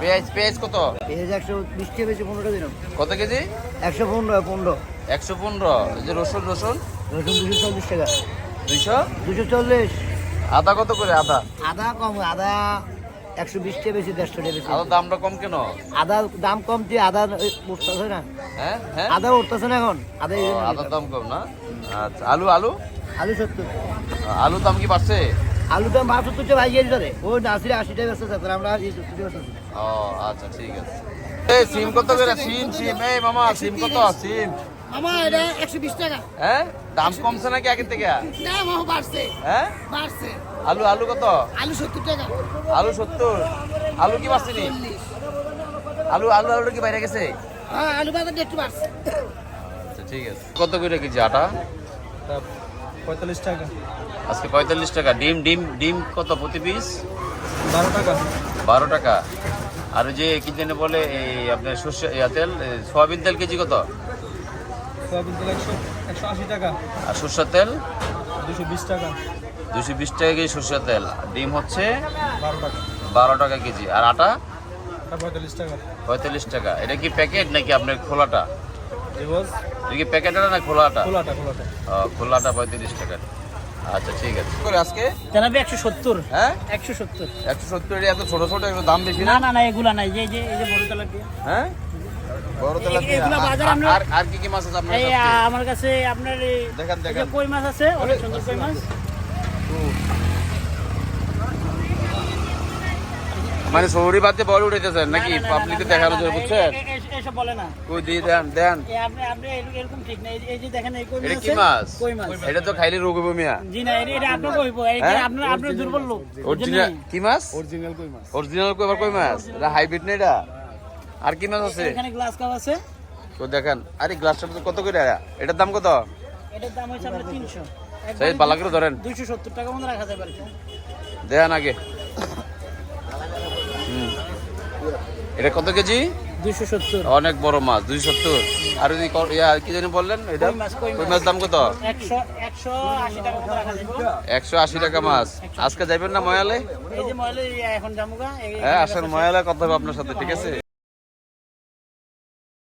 পেঁয়াজ পেঁয়াজ কত? পেঁয়াজ একশো বিশ টাকা বেশি পনেরো দিন কত কেজি? একশো পনেরো পনেরো। একশো পনেরো। এই যে রসুন রসুন? রসুন দুশো চল্লিশ টাকা। দুইশো দুশো চল্লিশ। আদা কত করে আদা? আদা কম আদা একশো বিশ টাকা বেশি দেড়শো টাকা বেশি। আদার দামটা কম কেন? আদা দাম কম দিয়ে আদা উঠতেছে না। হ্যাঁ হ্যাঁ? আদা উঠতেছে না এখন। আদা আদার দাম কম না? আচ্ছা আলু আলু? আলু সত্তর। আলুর দাম কি বাড়ছে? আলুর দাম বাহাত্তর টাকা ভাই গেছে ধরে ও নাসিরে আশি টাকা বেচতেছে তাহলে আমরা এই সত্তর টাকা ও আচ্ছা ঠিক আছে। এই সিম কত করে? সিম সিম এই মামা সিম কত? সিম। মামা এটা একশো বিশ টাকা। হ্যাঁ? দাম কমছে নাকি আগের থেকে? না মামা বাড়ছে। হ্যাঁ? বাড়ছে। আলু আলু কত? আলু সত্তর টাকা। আলু সত্তর। আলু কি বাড়ছেনি আলু আলু আলু কি বাইরে গেছে? হ্যাঁ আলু বাজারটা একটু বাড়ছে। আচ্ছা ঠিক আছে। কত করে কেজি আটা? পঁয়তাল্লিশ টাকা। আজকে পঁয়তাল্লিশ টাকা। ডিম ডিম ডিম কত প্রতি পিস বারো টাকা। বারো টাকা। আর যে কি জানি বলে এই আপনার সর্ষে ইয়া তেল সয়াবিন তেল কেজি কত? সয়াবিন তেল একশো একশো আশি টাকা। আর সর্ষের তেল? দুশো বিশ টাকা। দুশো বিশ টাকা কেজি সর্ষের তেল। ডিম হচ্ছে? বারো টাকা। বারো টাকা কেজি। আর আটা? পঁয়তাল্লিশ টাকা। পঁয়তাল্লিশ টাকা। এটা কি প্যাকেট নাকি আপনার খোলাটা? রিওয়াজ কি প্যাকেটটা না খোলাটা? খোলাটা খোলাটা। ও, খোলাটা পঁয়ত্রিশ টাকা। আচ্ছা ঠিক আছে। করে আজকে? জানাবি একশো সত্তর? হ্যাঁ? একশো সত্তর। একশো সত্তর এত ছোট ছোট একটু দাম বেশি না? না না এগুলা নাই। যে যে এই যে বড় তেলাপিয়া। হ্যাঁ? বড় তেলাপিয়া। আর- আর কি কি মাছ আছে আপনার কাছে? আমার কাছে আপনার দেখান দেখান। কই মাছ আছে? অনেক সুন্দর কই মাছ। মানে সৌরি বাদে বড় উঠেছেন নাকি পাবলিকে দেখানোর জন্য বুঝছেন? এ- এ- এসব বলে না। কই দিয়ে দেন দেন। আপনি আপনি এরকম ঠিক না এই যে- দেখেন এই কই মাছ কি মাছ? কই মাছ? এটা তো খাইলে রোগ হবে মিয়া। জি না এটা এটা আপনার কইব এইটা হ্যাঁ? আপনার আপনার দুর্বল লোক অরিজিনাল কি মাছ? অরিজিনাল কই মাছ? অরিজিনাল কই কই মাছ? এটা হাইব্রিড না এটা? আর কি মাছ আছে? এখানে গ্লাস কাপ আছে। তো দেখেন। আরে গ্লাসটা কত করে এটার দাম কত? এটার দাম আপনার সেই করে ধরেন। দুইশো সত্তর টাকা মতো রাখা যাবে আর কি। দেন আগে। এটা কত কেজি? দুইশো সত্তর। অনেক বড় মাছ দুই সত্তর। আর যদি কি জানি বললেন এটা? কই মাছ, দাম কত? একশো আশি টাকা মাছ। আজকে যাইবেন না ময়ালে? হ্যাঁ আসেন ময়ালে কথা হবে আপনার সাথে ঠিক আছে?